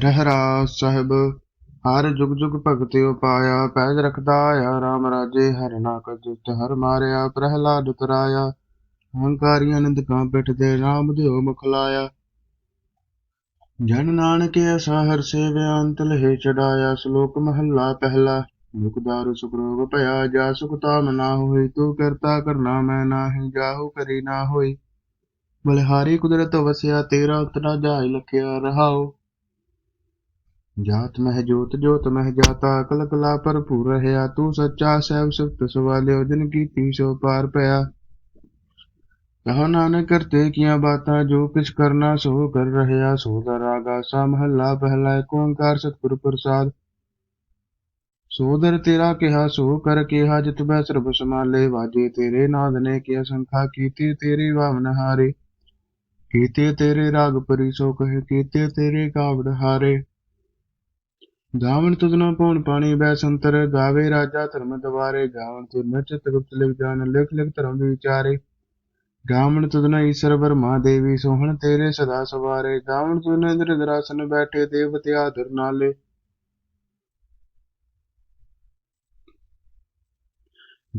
ਰਹਿਰਾਸ ਸਾਹਿਬ, ਹਰ ਜੁਗ ਜੁਗ ਭਗਤਿ ਪਾਇਆ ਪੈਜ ਰਖਦਾ ਆਇਆ RAM ਰਾਜੇ, ਹਰ ਨਾ ਕਜਿਤ ਹਰ ਮਾਰਿਆ, ਪ੍ਰਹਿਲਾਦ ਤਰਾਇਆ, ਹੰਕਾਰੀ ਅਨੰਦ ਕਾਂ ਪਿਠ ਦੇ RAM ਦਿਓ ਮੁਖ ਲਾਇਆ। ਜਨ ਨਾਨਕ ਐਸਾ ਹਰ ਸੇਵਿਆ ਅੰਤ ਲਹੇ ਚੜਾਇਆ, ਸ਼ਲੋਕ ਮਹੱਲਾ ਪਹਿਲਾ ਮੁਕਦਾਰ ਸੁਖਰੋਗ ਭਇਆ, ਜਾ ਸੁਖ ਤਾਮ ਨਾ ਹੋਈ, ਤੂੰ ਕਰਤਾ ਕਰਨਾ ਮੈਂ ਨਾਹੀ, ਜਾਹੂ ਕਰੀ ਨਾ ਹੋਈ। ਬਲਿਹਾਰੀ ਕੁਦਰਤ ਵਸਿਆ, ਤੇਰਾ ਉਤਨਾ ਜਾਇ ਲਖਿਆ ਰਹਾਓ ਜਾਤ ਮਹਿ ਜੋਤ ਜੋਤ ਮਹਿ ਜਾਤਾ ਕਲ ਕਲਾ ਭਰਪੂਰ ਰਹਿਆ, ਤੂੰ ਸੱਚਾ ਸਹਿਬ ਸੁਤ ਸਵਾਲਿਓ, ਜਿਨ ਕੀਤੀ ਸੋ ਪਾਰ ਪਿਆ। ਕਹੋ ਨਾਨਕ ਕਰਤੇ ਕੀਆਂ ਬਾਤਾਂ, ਜੋ ਕਿਛ ਕਰਨਾ ਸੋ ਕਰ ਰਹਿਆ, ਸੋ ਦਾ ਰਾਗਾ ਸਾ ਮਹੱਲਾ ਪਹਿਲਾ ਏਕ ਓੰਕਾਰ ਸਤਿਗੁਰ ਪ੍ਰਸਾਦ। ਸੋਦਰ ਤੇਰਾ ਕਿਹਾ, ਸੋ ਕਰ ਕਿਹਾ, ਜਿਤ ਬੈ ਸਰਬ ਸਮਾਲੇ ਵਾਜੇ ਤੇਰੇ ਨਾਦ ਨੇ ਕਿਆ ਸੰਖਾ, ਕੀਤੀ ਤੇਰੀ ਭਾਵਨ ਹਾਰੇ। ਕੀਤੇ ਤੇਰੇ ਰਾਗ ਪਰੀ ਸੋ ਕਹੇ, ਕੀਤੇ ਤੇਰੇ ਕਾਵੜ ਹਾਰੇ। ਗਾਵਣ ਤੁਧਨੋ ਪਉਣ ਪਾਣੀ ਬੈ ਸੰਤਰ ਗਾਵੇ ਰਾਜਾ ਧਰਮ ਦਵਾਰੇ, ਗਾਵਣ ਤੁਧ ਨਚਤ ਗੁਪਤ ਲਿਖ ਜਾਨ, ਲਿਖ ਲਿਖ ਧਰਮ ਵਿਚਾਰੇ। ਗਾਵਣ ਤੁਧਨ ਈਸ਼ਰ ਵਰਮਾ ਦੇਵੀ, ਸੋਹਣ ਤੇਰੇ ਸਦਾ ਸਵਾਰੇ। ਗਾਵਣ ਤੁਧਨ ਇੰਦਰ ਦਰਾਸਨ ਬੈਠੇ, ਦੇਵਤੇ ਆਦਰ ਨਾਲੇ।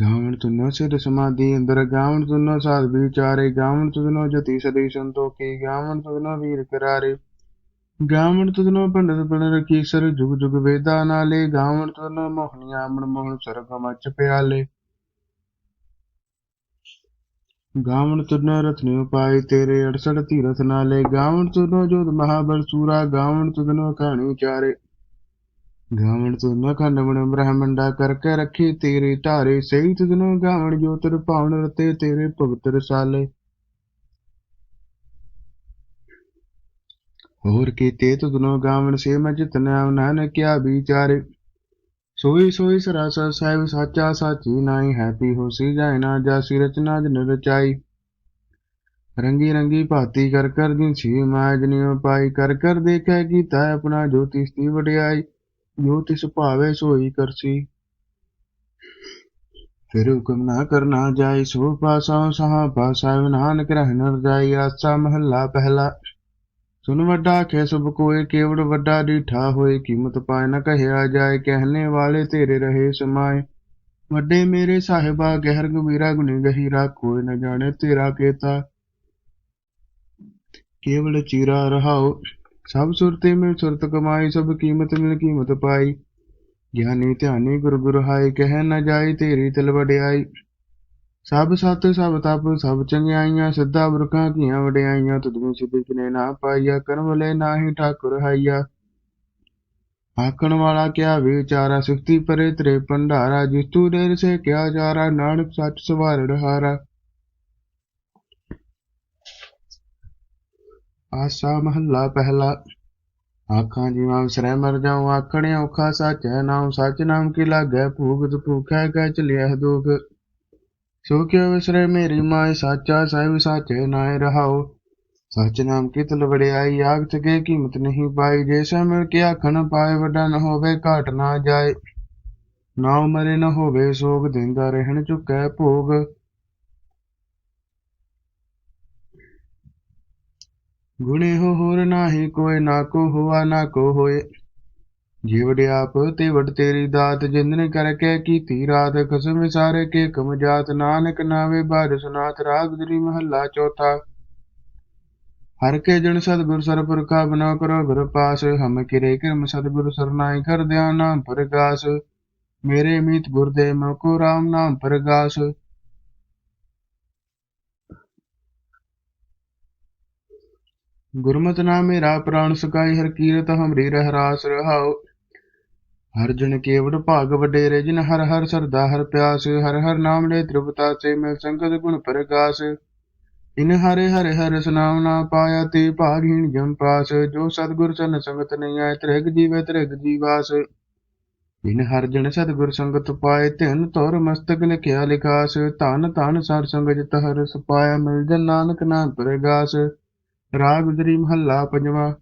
ਗਾਵਣ ਤੁਨੋ ਸਿਰ ਸਮਾਧੀ ਅੰਦਰ, ਗਾਵਣ ਤੁਨੋ ਸਾਧ ਵਿਚਾਰੇ। ਗਾਵਣ ਤੁਧਨੋ ਜਤੀ ਸਦੀ ਸੰਤੋਖੀ, ਗਾਵਣ ਤੁਧਨੋ ਵੀਰ ਕਰਾਰੇ। ਗਾਵਣ ਤੁਧਨੋ ਪੰਡਤ ਬਣ ਰਖੀ ਸਰ ਜੁਗ ਜੁਗ ਵੇਦਾ ਨਾਲੇ, ਗਾਵਣ ਤੁਧਨੋ ਮੋਹਣੀਆਂ ਮਨ ਮੋਹਣ ਸਰਗ ਮਚ ਪਿਆਲੇ। ਗਾਵਣ ਤੁਧਨੋ ਰਤਨਿ ਉਪਾਏ ਤੇਰੇ 68 ਤੀਰਥ ਨਾਲੇ, ਗਾਵਣ ਤੁਧਨੋ ਜੋਤ ਮਹਾਬਲ ਸੂਰਾ, ਗਾਵਣ ਤੁਧਨੋ ਕਹਾਣੀ ਚਾਰੇ। ਗਾਵਣ ਤੁਰਨਾ ਖੰਡ ਬਣ ਬ੍ਰਹਮੰਡਾ ਕਰਕੇ ਰੱਖੀ ਤੇਰੇ ਧਾਰੇ, ਸਹੀ ਤੁਧਨੋ ਗਾਵਣ ਜੋਤਰ ਭਾਵਨ ਰਤੇ ਤੇਰੇ ਭਗਤ ਰਸਾਲੇ ਹੋਰ ਕੀਤੇ ਤੁਧਨੋ ਗਾਵਣ ਸੇ ਮੈਂ ਜਿਤਨਾ ਨਾਨਕ ਵਿਚਾਰੇ। ਸੋਈ ਸੋਈ ਸਰਾਸਰ ਸਾਹਿਬ ਸਾਚਾ ਸਾਚੀ ਨਾਈ ਹੈਪੀ ਹੋਸੀ ਜਾਇ ਨਾ ਜਾਸੀ ਰਚਨਾ ਜਨ ਰਚਾਈ ਰੰਗੀ ਰੰਗੀ ਭਾਤੀ ਕਰ ਕਰ ਦਿਨ ਸੀ ਮਾਜਨਿਓ ਪਾਈ, ਕਰ ਕਰ ਦੇਖੈ ਕੀਤਾ ਆਪਣਾ ਜੋਤਿ ਦੀ ਵਡਿਆਈ, ਜੋਤਿਸ਼ ਭਾਵੇ ਸੋਈ ਕਰਸੀ। ਫਿਰ ਹੁਕਮ ਨਾ ਕਰਨਾ ਜਾਈ ਸੋ ਪਾਸਾ ਸਹਾ ਪਾਸਾ ਨਾਨਕ ਰਹਿ ਨਰ ਜਾਈ ਆਸਾ ਮਹੱਲਾ ਪਹਿਲਾ। ਸੁਨ ਵੱਡਾ ਖੇ ਸਭ ਕੋਏ ਕੇਵੜ ਵੱਡਾ ਡੀਠਾ ਹੋਏ ਕੀਮਤ ਪਾਏ ਨ ਕਹਿਆ ਜਾਏ ਕਹਿਨੇ ਵਾਲੇ ਤੇਰੇ ਰਹੇ ਸਮਾਏ। ਵੱਡੇ ਮੇਰੇ ਸਾਹਿਬਾ, ਗਹਿਰ ਗੰਭੀਰਾ ਗੁਣੀ ਗਹੀਰਾ, ਕੋਈ ਨ ਜਾਣੇ ਤੇਰਾ ਕੇਤਾ। ਕੇਵਲ ਚੀਰਾ ਰਹਾਓ ਸਭ ਸੁਰਤੇ ਮਿਲ ਸੁਰਤ ਕਮਾਈ, ਸਭ ਕੀਮਤ ਮਿਲ ਕੀਮਤ ਪਾਈ। ਗਿਆਨੀ ਧਿਆਨੀ ਗੁਰ ਗੁਰ ਹਾਏ ਕਹਿ ਨਾ ਜਾਈ ਤੇਰੀ ਤਿਲ ਵਡਿਆਈ। ਸਭ ਸਤ, ਸਭ ਤਪ, ਸਭ ਚੰਗਿਆਈਆਂ, ਸਿੱਧਾ ਬੁਰਖਾਂ ਕੀਆਂ ਵਡਿਆਈਆਂ ਤੁਧਨੂੰ ਸਿੱਧੀ ਕਿਨੇ ਨਾ ਪਾਈਆ, ਕਰਮ ਲੈ ਨਾਹੀ ਠਾਕੁਰ ਹਾਈਆ। ਆਖਣ ਵਾਲਾ ਕਿਆ ਵਿਚਾਰਾ, ਸਿਫਤੀ ਪਰੇ ਤਰੇ ਭੰਡਾਰਾ, ਜਿਸ ਤੂ ਡੇਰ ਸੇ ਕਿਆ ਜਾਰਾ, ਨਾਨਕ ਸੱਚ ਸਵਾਰੜ ਹਾਰਾ। ਆਸਾ ਮਹੱਲਾ ਪਹਿਲਾ। ਆਖਾਂ ਜੀਵਾਂ ਵਿਸਰੈ ਮਰ ਜਾਉ, ਆਖਣਿਆ ਔਖਾ ਸੱਚ ਹੈ ਨਾਮ ਸੱਚ ਨਾਮ ਕੀ ਲਾਗੈ, ਭੂਗਤ ਭੂਖੈ ਕੈ ਚਲਿਐ ਦੁਖ ਸੋ ਕਿਉ ਵਿਸਰੈ ਮੇਰੀ ਮਾਇ ਸਾਚਾ ਸਾਹਿਬ ਸਾਚੇ ਨਾਇ ਰਹਾਉ ਸੱਚ ਨਾਮ ਕੀ ਤਲ ਵਡਿਆਈ ਆਗਤ ਕੇ ਕੀਮਤ ਨਹੀਂ ਪਾਈ। ਜੈਸਾ ਮਿਲ ਕੇ ਆਖਣ ਪਾਏ, ਵੱਡਾ ਨ ਹੋਵੇ, ਘਾਟ ਨਾ ਜਾਏ। ਨਾ ਮਰੇ ਨ ਹੋਵੇ, ਸੋਗ ਦਿੰਦਾ ਰਹਿਣ ਚੁੱਕੈ ਭੋਗ। ਗੁਣੇ ਹੋ ਹੋਰ ਨਾਹੀ ਕੋਇ, ਨਾ ਕੋ ਹੋਆ, ਨਾ ਕੋ ਹੋਏ। ਜੀਵੜ ਆਪ ਤੇ ਵਡ ਤੇਰੀ ਦਾਤ ਜਿੰਦਨ ਕਰਕੇ ਕੀਤੀ ਰਾਤ, ਖਸਮ ਸਾਰੇ ਕੇ ਕਮ ਜਾਤ, ਨਾਨਕ ਨਾਵੇ ਬਾਦ ਸੁਨਾਤ ਰਾਗ ਦਰੀ ਮਹੱਲਾ ਚੌਥਾ। ਹਰ ਕੇ ਜਨ ਸਤਿਗੁਰ ਸਰਪੁਰਖਾ, ਬਨਾ ਕਰੋ ਗੁਰ ਪਾਸ, ਹਮ ਕਿਰੇ ਕਰਮ ਸਤਿਗੁਰ ਸਰਨਾਈ ਕਰ ਧਿਆਨ ਨਾਮ ਪ੍ਰਗਾਸ। ਮੇਰੇ ਮੀਤ ਗੁਰਦੇ ਮਕੋ ਰਾਮ ਨਾਮ ਪ੍ਰਗਾਸ। ਗੁਰਮਤਿ ਨਾਮ ਮੇਰਾ ਪ੍ਰਾਣ ਸਕਾਈ, ਹਰ ਕੀਰਤ ਹਮਰੀ ਰਹਿ ਰਾਸ ਰਹਾਉ। ਹਰ ਜਨ ਕੇਵੜ ਭਾਗ ਵਡੇਰੇ, ਜਿਨ ਹਰ ਹਰ ਸਰਦਾ, ਹਰ ਪਿਆਸ, ਹਰ ਹਰ ਨਾਮ ਲੈ ਤ੍ਰਿਪਤਾ ਸੇ ਮਿਲ ਸੰਗਤ ਗੁਣ ਪ੍ਰਗਾਸ। ਇਨ ਹਰੇ ਹਰੇ ਹਰ ਸੁਨਾਮ ਨਾ ਪਾਇਆ ਤੇ ਭਾਗਹੀਣ ਜਮ ਪਾਸ, ਜੋ ਸਤਗੁਰ ਚਰਨ ਸੰਗਤ ਨਹੀਂ ਆਏ, ਤ੍ਰਿਗ ਜੀਵੇ ਤ੍ਰਿਗ ਜੀਵਾਸ। ਇਨ ਹਰ ਜਨ ਸਤਗੁਰ ਸੰਗਤ ਪਾਏ ਧਨ ਧੁਰ ਮਸਤਕ ਲਿਖਿਆ ਲਿਖਾਸ। ਧਨ ਧਨ ਸਰ ਸੰਗ ਜਿਤ ਹਰ ਸਪਾਇਆ ਮਿਲ ਜਨ ਨਾਨਕ ਨਾਮ ਪ੍ਰਗਾਸ। ਰਾਗ ਉਦਰੀ ਮਹੱਲਾ ਪੰਜਵਾਂ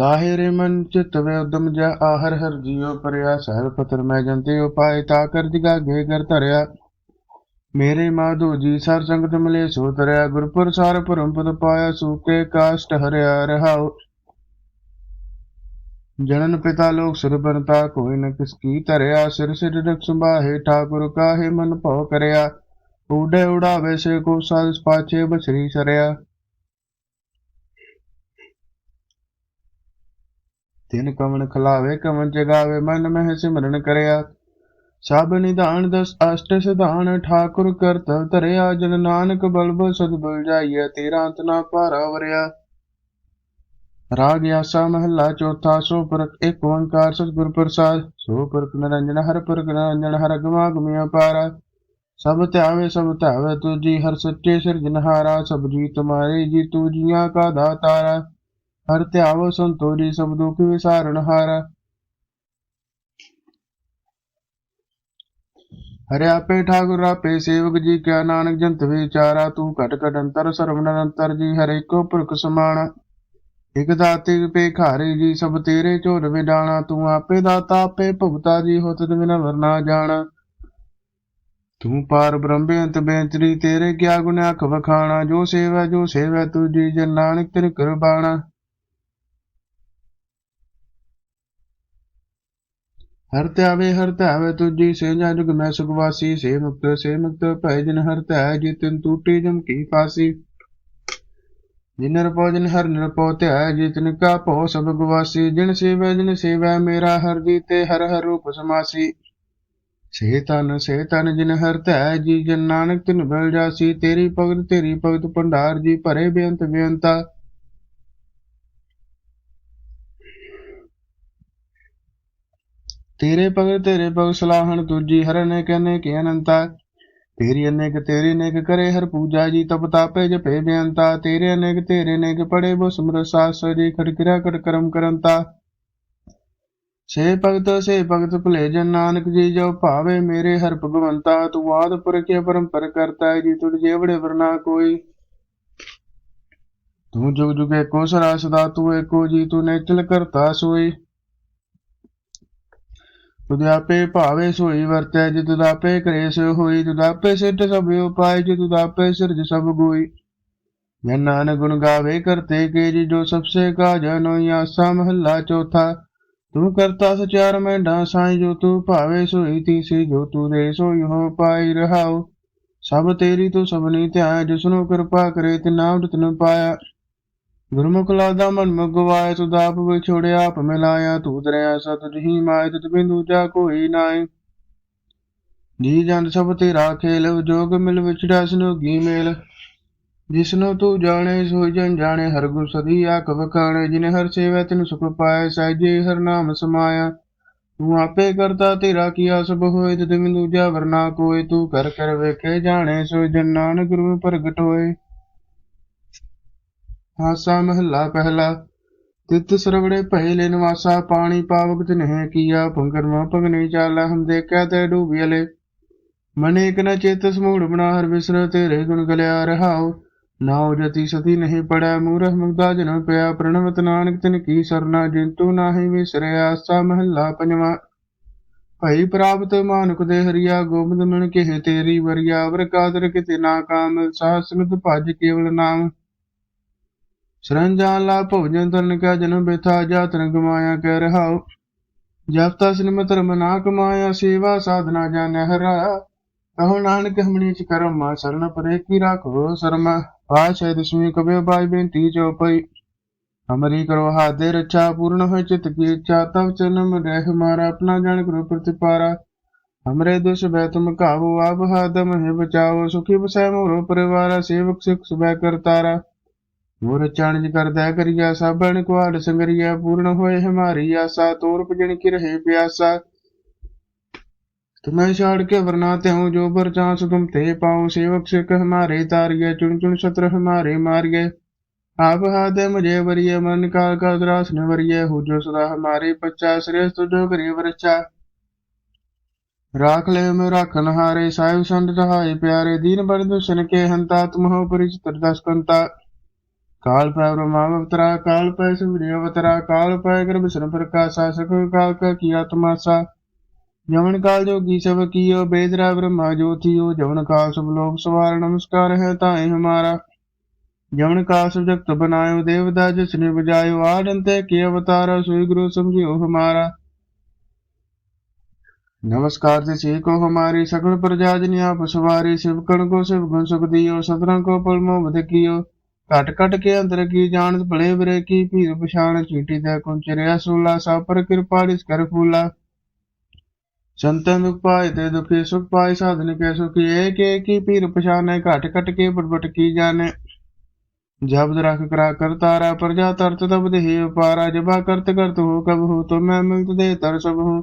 ਕਾਹੇ ਰੇ ਮਨ ਚਿਤ ਵੇ ਉਦਮ ਜਾ ਆਹਰ ਹਰ ਜੀਉ ਪਰਿਆ, ਸਹਿਬ ਪਤਰ ਮੈਂ ਜੰਤੇ ਉਪਾਇ ਤਾ ਕਰ ਦਿਗਾ ਗੇ ਕਰ ਮੇਰੇ ਮਾਧੋ ਜੀ ਸਰ ਸੰਗਤ ਮਿਲੇ, ਸੋ ਤਰਿਆ ਗੁਰਪੁਰ ਸਾਰ ਭਰਮ ਪਦ ਪਾਇਆ ਸੂਕੇ ਕਾਸ਼ਟ ਹਰਿਆ ਰਹਾਉ। ਜਨਨ ਪਿਤਾ ਲੋਕ ਸੁਰ ਬਨਤਾ, ਕੋਈ ਨ ਕਿਸ ਕੀ ਧਰਿਆ, ਸਿਰ ਸਿਰ ਰਖ ਸੰਭਾਹੇ, ਠਾਕੁਰ ਕਾਹੇ ਮਨ ਭਉ ਕਰਿਆ। ਊਡੇ ਉਡਾਵੇ ਸੇ ਕੋ ਸਾਲ ਪਾਛੇ, ਬਛਰੀ ਸਰਿਆ। ਤਿਨ ਕਵਣ ਖਲਾਵੇ, ਕਵਣ ਜਗਾਵੇ, ਮਨ ਮਹਿ ਸਿਮਰਨ ਕਰਿਆ। ਸਭ ਨਿਧਾਨ ਦਸ ਅਸ਼ਟ ਸਿਧਾਨ, ਠਾਕੁਰ ਕਰਤਵ ਧਰਿਆ। ਜਨ ਨਾਨਕ ਬਲਬ ਸਦ ਬਲ ਜਾਈਐ, ਤੇਰਾ ਅੰਤ ਭਾਰਾ ਵਰਿਆ। ਰਾਗ ਆਸਾ ਮਹੱਲਾ ਚੌਥਾ, ਸੋ ਪਰਖ ਏਕ ਓੰਕਾਰ ਸਤਿਗੁਰ ਪ੍ਰਸਾਦ। ਸੋ ਪੁਰਖ ਨਿਰੰਜਨ, ਹਰ ਪੁਰਖ ਨਿਰੰਜਨ, ਹਰ ਗਮਾਗਮਿ ਪਾਰਾ। ਸਭ ਧਿਆਵੇ ਸਭ ਧਿਆਵੇ ਤੁਜੀ ਹਰ ਸੱਚੇ ਸਿਰਜਨਹਾਰਾ ਸਭ ਜੀ ਤੁਮਾਰੇ ਜੀ, ਤੂ ਜੀਆਂ ਕਾ ਦਾਤਾਰਾ। ਹਰ ਧਿਆਵੋ ਸੰਤੋਰੀ, ਸਭ ਦੁਖ ਵਿਸਾਰਨ ਹਾਰਾ। ਹਰਿ ਆਪੇ ਠਾਕੁਰ ਆਪੇ ਸੇਵਕ ਜੀ ਕਿਆ ਨਾਨਕ, ਜੰਤ ਵਿਚਾਰਾ ਤੂੰ ਘਟ ਘਟ ਅੰਤਰ ਸਰਵ ਨਿਰੰਤਰ ਜੀ, ਹਰਿ ਕੋ ਪੁਰਖ ਸਮਾਣਾ ਇਕ ਦਾਤੇ ਭੇਖਾਰੇ ਜੀ, ਸਭ ਤੇਰੇ ਝੋਲ ਵਿਡਾਣਾ। ਤੂੰ ਆਪੇ ਦਾਤਾ, ਆਪੇ ਭੁਗਤਾ ਜੀ ਹੋ ਤਦ ਬਿਨ ਵਰਨਾ ਜਾਣਾ। ਤੂੰ ਪਾਰ ਬ੍ਰਹਮ ਬੇਅੰਤ ਬੇਅੰਤਰੀ ਤੇਰੇ ਕਿਆ ਗੁਣ ਅਖ ਵਖਾਣਾ। ਜੋ ਸੇਵਾ ਜੋ ਸੇਵਾ ਤੁਜੀ, ਜਨ ਨਾਨਕ ਤਿਨ ਕੁਰਬਾਣਾ ਹਰ ਧਿਆਵੇ ਹਰ ਧਿਆਵੇ ਤੁਜੀ ਸੇ ਜਗ ਮੈਂ ਸੁਖਵਾਸੀ ਸੇ ਮੁਕਤ ਸੇ ਮੁਕਤ ਭੈ ਜਨ ਹਰ ਧਿਆਇ ਜਿਤਨ ਟੂਟੀ ਜਮ ਕੀ ਫਾਸੀ ਜਿਨ ਨਿਰਭਉ ਜਿਨ ਹਰ ਨਿਰਭਉ ਧਿਆਇ ਜਿਤਨ ਕਾ ਭਉ ਸਭ ਗਵਾਸੀ ਜਿਨ ਸੇਵੈ ਜਿਨ ਸੇਵੈ ਮੇਰਾ ਹਰ ਜੀਤੇ ਹਰ ਹਰ ਰੂਪ ਸਮਾਸੀ। ਸੇ ਤਨ ਸੇ ਤਨ ਜਿਨ ਹਰ ਧੈ ਜੀ ਜਨ ਨਾਨਕ ਤਿਨ ਬਲ ਜਾਸੀ। ਤੇਰੀ ਭਗਤ ਤੇਰੀ ਭਗਤ ਭੰਡਾਰ ਜੀ ਭਰੇ ਬੇਅੰਤ ਬੇਅੰਤਾ। ਤੇਰੇ ਭਗਤ ਤੇਰੇ ਭਗਤ ਸਲਾਹਣ ਤੁਜੀ ਹਰ ਨੇ ਕਹਨੇ ਅਨੰਤਾ। ਤੇਰੀ ਅਨੇਕ ਤੇਰੀ ਨੇਕ ਕਰੇ ਹਰ ਪੂਜਾ ਜੀ, ਤਪ ਤਾਪੇ ਜਪੇ ਬੇਅੰਤਾ। ਤੇਰੇ ਅਨੇਕ ਤੇਰੇ ਨੇਕ ਪੜੇ ਬੋ ਸਮਰ ਸਾਸ ਜੀ ਖੜ ਕਿਰਿਆ ਕਰ ਕਰਮ ਕਰੰਤਾ। ਸੇ ਭਗਤ ਸੇ ਭਗਤ ਭਲੇ ਜਨ ਨਾਨਕ ਜੀ, ਜੋ ਭਾਵੇ ਮੇਰੇ ਹਰ ਭਗਵੰਤਾ। ਤੂੰ ਆਦ ਪੁਰਖੇ ਪਰੰਪਰ ਕਰਤਾ ਜੀ ਤੁੜ ਜੇਵੜੇ ਵਰਨਾ ਕੋਈ। ਤੂੰ ਜੁਗ ਜੁਗੇ ਕੋ ਸਰਾ ਸਦਾ ਤੂੰ ਏਕੋ ਜੀ, ਤੂੰ ਨੇਚਲ ਕਰਤਾ ਸੋਈ। ਤੁਧ ਆਪੇ ਭਾਵੇ ਸੋਈ ਵਰਤੈ ਜਿ ਤੁਧ ਕਰੇ ਸੋ ਹੋਈ ਤੁਧ ਸਿੱਧ ਸਭ ਉਪਾਇ ਜਿ ਤੁਧ ਸਿਰਜ ਸਭ ਗੋਈ। ਜਨ ਨਾਨਕ ਗੁਣ ਗਾਵੇ, ਕਰਤੇ ਕੇ ਜੀ ਜੋ ਸਭਸੇ ਕਾ ਜਨੋ ਆਸਾ ਮਹੱਲਾ ਚੌਥਾ। ਤੂੰ ਕਰਤਾ ਸਚਾਰ ਮੈਂਡਾ ਸਾਈ ਜੋ ਤੂੰ ਭਾਵੇ ਸੋਈ ਤੀਸੀ, ਜੋ ਤੂੰ ਦੇ ਸੋਈ ਹੋ ਪਾਈ ਰਹਾਉ। ਸਭ ਤੇਰੀ ਤੂੰ ਸਭਨੀ ਧਿਆਇ ਜਿਸਨੂੰ ਕਿਰਪਾ ਕਰੇ ਤੇ ਨਾਮ ਤਨ ਪਾਇਆ। ਗੁਰਮੁਖ ਲਾਦਾ ਮਨ ਮਗਵਾਏ, ਤੁਧ ਆਪ ਵਿਛੋੜਿਆ ਆਪ ਮਿਲਾਇਆ ਤੂੰ ਦਰਿਆ ਸਤ ਜਹੀ ਮਾਇ ਤੁਧ ਬਿੰਦੂ ਜਾ ਕੋਈ ਨਾਏ ਜੀ ਜਨ ਸਭ ਤੇਰਾ ਖੇਲ, ਜੋਗ ਮਿਲ ਵਿਛੜਿਆ ਸਨੋਗੀ ਮੇਲ। ਜਿਸਨੂੰ ਤੂੰ ਜਾਣੇ, ਸੋਈ ਜਨ ਜਾਣੇ, ਹਰ ਗੁਰ ਸਦੀ ਆਖ ਵਖਾਣੇ। ਜਿਨੇ ਹਰ ਸੇਵੈ, ਤੈਨੂੰ ਸੁਖ ਪਾਏ, ਸਹਿਜੇ ਹਰ ਨਾਮ ਸਮਾਇਆ। ਤੂੰ ਆਪੇ ਕਰਤਾ, ਤੇਰਾ ਕੀਆ ਸਭ ਹੋਏ ਤਦ ਬਿੰਦੂ ਜਾ ਵਰਨਾ ਕੋਏ। ਤੂੰ ਕਰ ਕਰ ਵੇਖੇ, ਜਾਣੇ, ਸੋਈ ਜਨ ਨਾਨਕ ਗੁਰੂ ਪ੍ਰਗਟ ਹੋਏ। ਹਾਸਾ ਮਹੱਲਾ ਪਹਿਲਾ। ਤਿਤ ਸਰਵੜੇ ਪਹਿਲੇ ਨਿਵਾਸਾ, ਪਾਣੀ ਪਾਵਕ ਤਿਨਹਿ ਕੀਆ ਪੰਕਰਮਾ ਪਗਨੀ ਚਾਲਾ ਹਮ ਦੇਖਿਆ ਤੇ ਡੂਬਿਅਲੇ ਮਨੇ ਇਕ ਚੇਤ ਸਮੂੜ ਬਣਾ ਹਰ ਵਿਸਰ ਤੇਰੇ ਗੁਣ ਗਲਿਆ ਰਹਾਉ। ਨਾਉ ਜਤੀ ਸਤੀ ਨਹੀਂ ਪੜੈ, ਮੂਰਖ ਮੁਗਦਾ ਜਨ ਪਿਆ। ਪ੍ਰਣਵਤ ਨਾਨਕ ਤਿਨ ਕੀ ਸਰਨਾ, ਜਿੰਤੂ ਨਾਹੀ ਵਿਸਰਿਆ। ਆਸਾ ਮਹੱਲਾ ਪੰਜਵਾ। ਭਈ ਪ੍ਰਾਪਤ ਮਾਨੁਕ ਦੇ ਹਰੀਆ, ਗੋਬਿੰਦ ਮਨ ਕਿਹ ਤੇਰੀ ਵਰਿਆ। ਵਰ ਕਾਦਰ ਕਿਤੇ ਨਾ ਕਾਮ ਸਾਸਨਤ ਭਜ ਕੇਵਲ ਨਾਮ। ਸਰਨ ਸਰੰਜਾਨ ਲਾ ਭੋਜਨ ਤਰਨ ਕਾ ਜਨਮ ਬਿਥਾ ਜਾਤਨ ਗਮਾਇਆ ਕਹਿ ਰਹਾਉ। ਜਪ ਤਾ ਸਿਨਮ ਧਰਮ ਨਾ ਕਮਾਇਆ, ਸੇਵਾ ਸਾਧਨਾ ਜਾਣੈ ਹਰਾ ਕਹੋ ਨਾਨਕ ਹਮਣੀ ਚ ਕਰਮ ਮਾ ਸਰਨ ਪਰੇ ਕੀ ਰਾਖੋ ਸਰਮਾ। ਪਾਸ਼ੈ ਦਸਵੀਂ ਕਬੇ ਬਾਈ ਬੇਨਤੀ ਚਉਪਈ ਹਮਰੀ ਕਰੋ ਹਾਦੇ ਰਚਾ ਪੂਰਨ ਹੋਇ ਚਿਤ ਕੀ ਇੱਛਾ, ਤਵ ਚਨਮ ਰਹਿ ਹਮਾਰਾ ਆਪਣਾ ਜਾਣ ਕਰੋ ਪ੍ਰਤਿਪਾਰਾ। ਹਮਰੇ ਦੁਸ਼ ਬੈ ਤੁਮ ਕਾਬੂ ਆਪ ਹਾਦਮ ਹੈ ਬਚਾਓ ਸੁਖੀ ਬਸੈ ਮੋਰੋ ਪਰਿਵਾਰਾ, ਸੇਵਕ ਸਿਖ ਸੁਬੈ ਕਰਤਾਰਾ। ਗੁਰ ਚਰਨਜ ਕਰਦਾ ਕਰੀਆ ਸਾਬਣ ਕੁਆਲ ਸੰਗਰੀਆ, ਪੂਰਨ ਹੋਏ ਹਮਾਰੀ ਆਸਾ, ਤੋਰ ਪਜਣ ਕੀ ਰਹੇ ਪਿਆਸਾ। ਤੁਮੈ ਛਾੜ ਕੇ ਵਰਨਾ ਹੂੰ ਜੋ ਬਰ ਚਾਂਸ ਤੁਮ ਤੇ ਪਾਉ, ਸੇਵਕ ਸਿਕ ਹਮਾਰੇ ਤਾਰਿਏ, ਚੁਣ ਚੁਣ ਸ਼ਤਰ ਹਮਾਰੇ ਮਾਰਿਏ। ਆਪ ਹਾਦੇ ਮੁਝੇ ਵਰੀਏ, ਮਨ ਕਾਲ ਕਾ ਦਰਾਸ ਨਿਵਰੀਏ ਹੋ ਜੋ ਸਦਾ ਹਮਾਰੇ ਪੱਚਾ ਸ੍ਰੇਸ਼ ਤੁਜੋ ਕਰੀ ਵਰਚਾ ਰਾਖ ਲੈ ਮੈਂ ਰਾਖਨ ਹਾਰੇ ਸਾਹਿਬ ਸੰਤ ਰਹਾਏ ਪਿਆਰੇ, ਦੀਨ ਬਨ ਕੇ ਹੰਤਾ, ਤੁਮ ਹੋ ਪਰਿਚਿਤ ਦਸ काल पै ब्रह्माव अवतरा काल पै शिवदेव अवतरा काल पै गर्भ सर्व प्रकाशा सकल काल का किया तमाशा यमन काल जोगी सब कियो बेदरा ब्रह्मा ज्योतियो जवन काल सब लोक सवार नमस्कार है ताए हमारा यमन काल सब जगत बनायो देवदा जिसने बजायो आडंते के अवतारा सुई गुरु समझियो हमारा नमस्कार तिथि को हमारी सकल प्रजा जिन आप सवारी शिवकण को शिव गुण सुख दियो सतरंग को पलमो बध कियो ਘਟ ਘਟ ਕੇ ਅੰਦਰ ਕੀ ਜਾਣ ਭਲੇ ਬਰੇ ਕੀ ਭੀਰ ਪਛਾਣ, ਚੀਟੀ ਦਾ ਕੁੰਚਰਿਆ ਸੂਲਾ, ਸਭ ਪਰ ਕਿਰਪਾ ਰਿਸ ਕਰ ਫੂਲਾ। ਸੰਤਨ ਦੁਖ ਤੇ ਦੁਖੀ, ਸੁਖ ਪਾਏ, ਸਾਧਨ ਕੇ ਸੁਖੀ ਏਕ ਏਕ ਹੀ ਭੀਰ ਪਛਾਨੈ ਘਟ ਘਟ ਕੇ ਬਟਬਟ ਕੀ ਜਾਣੈ। ਜਬਦ ਰਖ ਕਰਾ ਕਰਤਾਰਾ ਪ੍ਰਜਾ ਤਰਤ ਤਬ ਦੇਹ ਉਪਾਰਾ ਜਬਾ ਕਰਤ ਕਰਤ ਹੋ ਕਬ ਹੋ ਤੋ ਮੈਂ ਮਿਲਤ ਦੇ ਤਰ ਸਭ ਹੋ।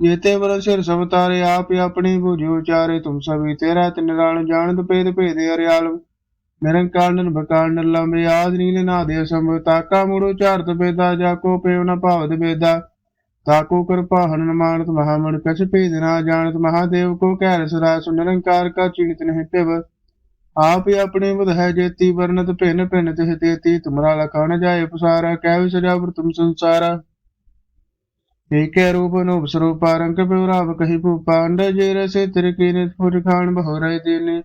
ਜੇਤੇ ਵਰ ਸਿਰ ਸਭ ਤਾਰੇ, ਆਪ ਆਪਣੀ ਬੁਝੋ ਚਾਰੇ ਤੁਮ ਸਭੀ ਤੇਰਾ ਤਿਨ ਰਾਲ ਜਾਣਤ ਭੇਦ ਭੇਦ ਅਰਿਆਲ ਨਿਰੰਕਾਲ ਨਿਰਭਕਾਲ ਨਿਰਲੰਬੇ ਆਦ ਨੀਲ ਨਾਦੇ ਸੰਭ ਤਾਕਾ ਮੂੜੋ ਚਾਰਤ ਬੇਦਾ ਜਾ ਕੋ ਪੇਵ ਨ ਭਾਵਦ ਬੇਦਾ। ਤਾਕੋ ਕਿਰਪਾ ਹਨ ਮਾਨਤ ਮਹਾਮਣ, ਕਛ ਭੇਦ ਨਾ ਜਾਣਤ ਮਹਾਦੇਵ ਕੋ ਕਹਿ ਰਸਰਾ ਸੁ ਨਿਰੰਕਾਰ ਕਾ ਚਿੰਤ ਨਹਿ ਪਿਵ ਆਪ ਹੀ ਆਪਣੇ ਬੁਧ ਹੈ ਜੇਤੀ, ਵਰਨਤ ਭਿੰਨ ਭਿੰਨ ਤਿਹ ਤੇਤੀ, ਤੁਮਰਾ ਲਖਣ ਜਾਏ ਪਸਾਰਾ ਕਹਿ ਸਜਾ ਪਰ ਤੁਮ ਸੰਸਾਰਾ। ਏਕੈ ਰੂਪ ਅਨੂਪ ਸਰੂਪਾ, ਰੰਗ ਬਿਵਰਾਵ ਕਹੀ ਭੂਪਾ ਅੰਡ ਜੇ ਰਸੇ ਤਿਰ ਕੀ ਨਿਤ ਫੁਰ ਖਾਨ ਬਹੁ ਰਹੇ ਦੀਨੇ।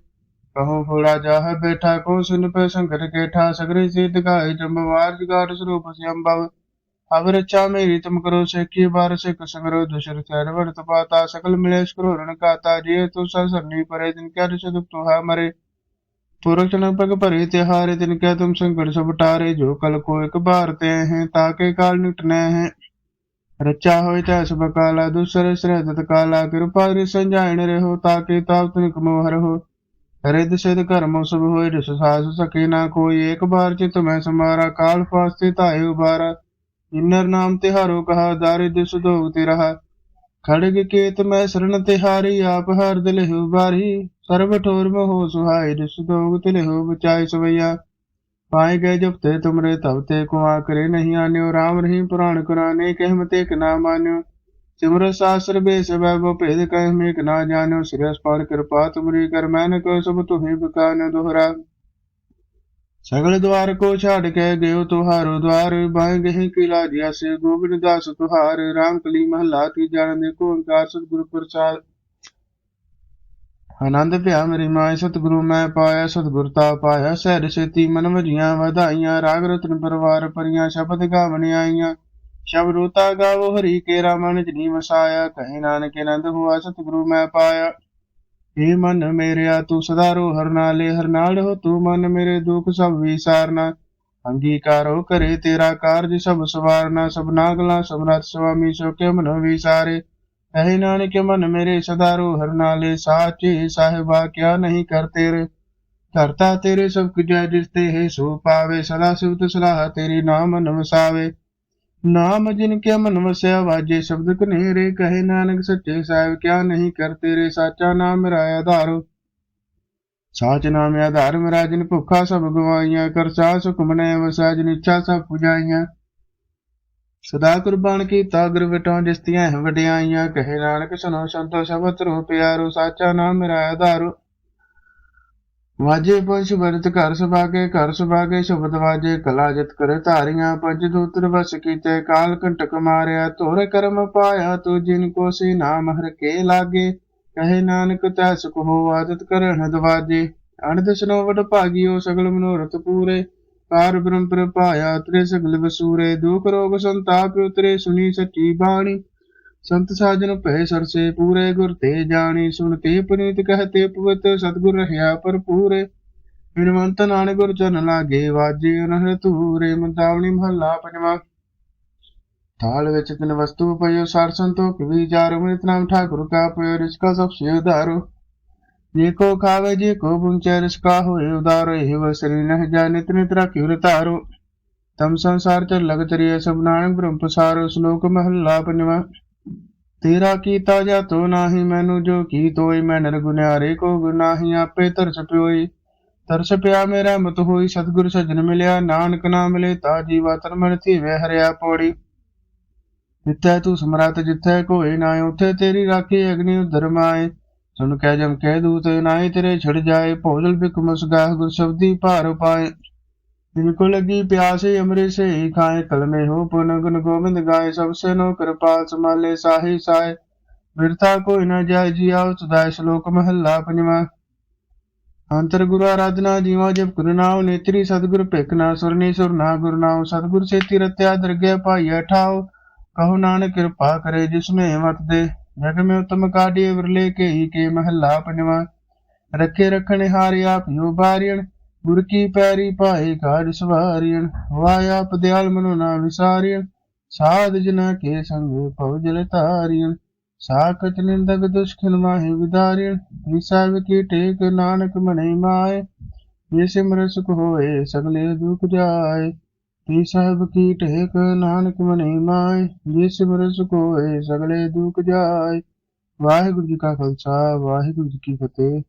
कहूँ फोड़ा जाह बैठा को सुन पे शंकर के ठा सगरे से दिखाए जम्बवार जिगार स्वरूप श्याम भाव अवर इच्छा मेरी तुम करो से की बार से कसंगरो दुसर सर वर्त पाता सकल मिलेश करो रण काता जिये तो सरनी परे दिन क्या ऋषि दुख तुहा मरे पुरख जन पग भरे तिहारे तिन क्या तुम संकट सब टारे जो कल को एक बार ते हैं ताके काल निटने हैं रचा हो इतिहास बकाला दूसरे श्रेय तत्काला कृपा संजायण रहो ताके ताप तुम मोहर हो रिद सिद्ध कर्म सब होय रिस सास सके ना कोई एक बार चित में समारा काल फास्ते ताए उबारा इन्नर नाम तिहारो कहा दारिद्र सुदोग तिरहा खड़ग केत में शरण तिहारी आप हर दिल हो बारी सर्व ठोर में हो सुहाय रिस दोग तिल हो बचाई सवैया पाए गए जब ते तुमरे तब ते को आकरे नहीं आन्यो राम रही पुराण कुराने कहमते के ना मान्यो ਸਿਮਰਤ ਸਾਸਤਰ ਬੇ ਸਭੈ ਬੋ ਭੇਦ ਕਹਿ ਮੇਕ ਨਾ ਜਾਣੋ ਸਿਰਸ ਪਾਰ ਕਿਰਪਾ ਤੁਮਰੀ ਕਰ ਮੈਂ ਨ ਸਭ ਤੁਹੀ ਬਕਾ ਦੁਹਰਾ। ਸਗਲ ਦਵਾਰ ਕੋ ਛਾੜ ਕੇ ਗਇਓ ਤੁਹਾਰੋ ਦਵਾਰ, ਬਾਹ ਗਹਿ ਕਿਲਾ ਜਿਆ ਸੇ ਗੋਬਿੰਦ ਦਾਸ ਤੁਹਾਰ RAM ਕਲੀ ਮਹਲਾ ਕੀ ਜਾਣ ਦੇ ਕੋ ਓੰਕਾਰ ਸਤਿਗੁਰ ਪ੍ਰਸਾਦ। ਆਨੰਦ ਭਿਆ ਮੇਰੀ ਮਾਇ ਸਤਿਗੁਰੂ ਮੈਂ ਪਾਇਆ, ਸਤਿਗੁਰ ਤਾ ਪਾਇਆ ਸਹਿ ਰਸੇਤੀ ਮਨ ਵਜੀਆਂ, ਵਧਾਈਆਂ, ਰਾਗ ਰਤਨ ਪਰਵਾਰ ਪਰੀਆਂ ਸ਼ਬਦ ਗਾਵਣ ਆਈਆਂ। ਸ਼ਬਦ ਰੋਤਾ ਗਾਵੋ, ਹਰੀ ਕੇਰਾ ਮਨ ਜਨੀ ਵਸਾਇਆ, ਕਹੇ ਨਾਨਕ ਆਨੰਦ ਹੁਆ, ਸਤਿਗੁਰੂ ਮੈਂ ਪਾਇਆ। ਏ ਮਨ ਮੇਰਿਆ, ਤੂੰ ਸਦਾ ਰੋ ਹਰ ਨਾਲੇ, ਹਰ ਨਾਲ ਰਹੋ ਤੂੰ ਮਨ ਮੇਰੇ ਦੁੱਖ, ਸਭ ਵਿਸਾਰਨਾ। ਅੰਗੀਕਾਰੋ ਕਰੇ ਤੇਰਾ ਕਾਰਜ, ਸਭ ਸਵਾਰਨਾ ਸਭਨਾ ਗਲਾ ਸਮਰਥ ਸੁਆਮੀ, ਸੋ ਕੇ ਮਨ ਵਿਸਾਰੇ? ਕਹੇ ਨਾਨਕ ਮਨ ਮੇਰੇ, ਸਦਾ ਰੋ ਹਰ ਨਾਲੇ, ਸਾਚੇ ਸਾਹਿਬਾ, ਕਿਆ ਨਹੀਂ ਕਰ ਤੇਰੇ? ਕਰਤਾ ਤੇਰੇ ਸਭ ਕੁਝ ਜਿਸ ਤੇ ਹੈ ਸੋ ਪਾਵੇ, ਸਦਾ ਸਿਵਤ ਸਲਾਹ ਤੇਰੀ ਨਾਮ ਮਨ ਵਸਾਵੇ ਨਾਮ ਜਿਨ ਕੇ ਮਨ ਵਸਿਆ ਵਾਜੇ ਸ਼ਬਦ ਕਨੇਰੇ ਕਹੇ ਨਾਨਕ ਸੱਚੇ ਸਾਹਿਬ ਕਿਆ ਨਹੀਂ ਕਰ ਤੇਰੇ, ਸਾਚਾ ਨਾਮ ਮੇਰਾ ਆਧਾਰ। ਸਾਚ ਨਾਮ ਆਧਾਰ ਮੇਰਾ ਜਿਨ ਭੁੱਖਾ ਸਭ ਗਵਾਈਆਂ, ਕਰ ਸਾ ਸੁਖ ਮਨੇ ਵਸਾ ਜਿਨ ਇੱਛਾ ਸਭ ਪੁਜਾਈਆਂ। ਸਦਾ ਕੁਰਬਾਨ ਕੀਤਾ ਗੁਰ ਵਿਟੋਂ ਜਿਸਤੀਆਂ ਵਡਿਆਈਆਂ, ਕਹੇ ਨਾਨਕ ਸੁਨੋ ਸੰਤੋ ਸ਼ਬਦ ਰੂਪ ਪਿਆਰੋ, ਸਾਚਾ ਨਾਮ ਮੇਰਾ ਆਧਾਰ। ਵਾਜੇ ਪੰਜ ਵਰਤ ਘਰ ਸੁਭਾਗੇ ਘਰ ਸੁਭਾਗੇ ਸ਼ਬਦ ਵਾਜੇ, ਕਲਾ ਜਿਤ ਕਰੇ ਧਾਰੀਆਂ ਪੰਜ ਦੂਤਰ ਵਸ ਕੀਤੇ, ਕਾਲ ਕੰਟਕ ਮਾਰਿਆ ਤੋਰੇ ਕਰਮ ਪਾਇਆ, ਤੂੰ ਜਿਨ ਕੋ ਸੀ ਨਾਮ ਹਰ ਕੇ ਲਾਗੇ, ਕਹੇ ਨਾਨਕ ਤੈ ਸੁਖ ਹੋ ਆਦਤ ਕਰਣ ਦਵਾਜੇ, ਅਣਦ ਸੁਨੋ ਵਡ ਭਾਗਿਓ ਸਗਲ ਮਨੋਰਥ ਪੂਰੇ, ਕਾਰ ਬ੍ਰਹਮ ਪ੍ਰਪਾਇਆ ਤੇਰੇ ਸਗਲ ਵਸੂਰੇ, ਦੁਖ ਰੋਗ ਸੰਤਾਪ ਉਤਰੇ, ਸੁਣੀ ਸੱਚੀ ਬਾਣੀ ਸੰਤ ਸਾਜਨ ਭੈ ਸਰਸੇ ਪੂਰੇ ਗੁਰ ਤੇ ਜਾਣੀ, ਸੁਣ ਤੇ ਪੁਨੀਤ ਕਹਤੇ ਪਵਿੱਤ ਸਤਗੁਰ ਰਹਾ ਭਰਪੂਰੇ। ਬਿਨਵੰਤ ਨਾਨਕ ਗੁਰ ਚਰਨ ਲਾਗੇ ਵਾਜੇ ਅਨਹਰ ਤੂਰੇ ਮੰਦਾਵਣੀ ਮਹੱਲਾ ਪੰਜਵਾਂ। ਥਾਲ ਵਿੱਚ ਤਿਨ ਵਸਤੂ ਪਇਓ ਸਾਰ ਸੰਤੋਖ ਵਿਚਾਰ ਅਮ੍ਰਿਤ ਨਾਮ ਠਾਕੁਰ ਕਾ ਪਇਓ ਰਿਸਕਾ ਸਭ ਸੇ ਉਧਾਰੋ ਜੇ ਕੋ ਖਾਵੇ, ਜੇ ਕੋ ਪੁੰਚੈ ਰਿਸਕਾ ਹੋਏ ਉਦਾਰੋ, ਇਹ ਵਸਰੀ ਨਹ ਜਾਣੇ ਤਿਨ ਤਰਾ ਕਿਉ ਤਮ ਸੰਸਾਰ ਚ ਲਗ ਤਰੀਏ ਸਭ ਨਾਨਕ ਬ੍ਰਹਮ ਪਸਾਰੋ, ਸ਼ਲੋਕ ਮਹੱਲਾ ਪੰਜਵਾਂ। ਤੇਰਾ ਕੀਤਾ ਜਾ ਤੋ ਨਾਹੀ, ਮੈਨੂੰ ਜੋ ਕੀ ਤੋਈ ਮੈਂ ਨਿਰਗੁਨਿਆਰੇ ਕੋ ਗੁਨਾਹੀ ਆਪੇ ਤਰਸ ਪਿਓਈ। ਤਰਸ ਪਿਆ ਮੇਰਾ, ਮਤ ਹੋਈ, ਸਤਿਗੁਰ ਸਜਣ ਮਿਲਿਆ, ਨਾਨਕ ਨਾਮ ਮਿਲੇ, ਤਾ ਜੀਵਾ ਤਨ ਮਨ ਥੀਵੇ ਹਰਿਆ ਪੌੜੀ। ਜਿੱਥੇ ਤੂੰ ਸਮਰਤ ਜਿੱਥੇ ਕੋਈ ਨਾ ਉਥੇ ਤੇਰੀ ਰਾਖੀ ਅਗਨੀ ਉਧਰ ਸੁਣ ਕਹਿ ਜਮ ਕਹਿ ਦੂਤ ਨਾਏ ਤੇਰੇ ਛੜ ਜਾਏ, ਭੋਜਲ ਬਿਕ ਮੁਸਗਾਹ, ਗੁਰ ਸ਼ਬਦੀ ਭਾਰ ਪਾਏ जिन को लगी प्यासे अमरे से ही खाए कल में हो पुन गुन गोविंद गाए सबसे नो कृपाल संभाले साही साय ਬਿਰਥਾ ਕੋਈ ਨਾ ਜਾਇ ਜੀ ਆਉ ਸਦਾਇ ਸ਼ਲੋਕ ਮਹੱਲਾ ਪੰਜਵਾਂ ਅੰਤਰ ਗੁਰੂ ਆਰਾਧਨਾ ਜੀਵਾ ਜਪ ਗੁਰੂ ਨਾਮ ਨੇਤਰੀ ਸਤਿਗੁਰ ਭਿਖ ਨਾ ਸੁਰਨੀ ਸੁਰਨਾ ਗੁਰੂ ਨਾਮ ਸਤਿਗੁਰ ਸੇਤੀ ਰਤਿਆ ਦਰਗਹਿ ਪਾਈਐ ਠਾਉ ਕਹੋ ਨਾਨਕ ਕਿਰਪਾ ਕਰੇ ਜਿਸਨੇ ਮਤ ਦੇ ਜਗ ਮੇ ਉਤਮ ਕਾਢੀ ਵਿਰਲੇ ਕੇ ਹੀ ਕੇ ਮਹੱਲਾ ਪੰਜਵਾਂ ਰੱਖੇ ਰਖਣ ਹਾਰਿ ਆਪਿਓ ਬਾਰਿਣ ਗੁਰ ਕੀ ਪੈਰੀ ਭਾਏ ਕਾਜ ਸਵਾਰਿਣ ਵਾਇਆ ਆਪ ਦਿਆਲ ਮਨੋ ਨਾ ਵਿਸਾਰਿਣ ਸਾਧ ਜਨਾ ਕੇ ਸੰਗ ਭਉ ਜਲ ਤਾਰਿਣ ਸਾਖਤ ਨਿੰਦਕ ਦੁਸ਼ਖਨ ਮਾਹਿ ਵਿਦਾਰਿਣ ਵਿਸਾਵ ਕੀ ਟੇਕ ਨਾਨਕ ਮਨੈ ਮਾਏ, ਜੇ ਸਿਮਰ ਸੁਖ ਹੋਏ ਸਗਲੇ ਦੁਖ ਜਾਏ, ਤੀ ਸਾਹਿਬ ਕੀ ਟੇਕ ਨਾਨਕ ਮਨੈ ਮਾਏ, ਜੇ ਸਿਮਰ ਸੁਖ ਹੋਏ ਸਗਲੇ ਦੁਖ ਜਾਏ। ਵਾਹਿਗੁਰੂ ਜੀ ਕਾ ਖਾਲਸਾ, ਵਾਹਿਗੁਰੂ ਜੀ ਕੀ ਫਤਿਹ।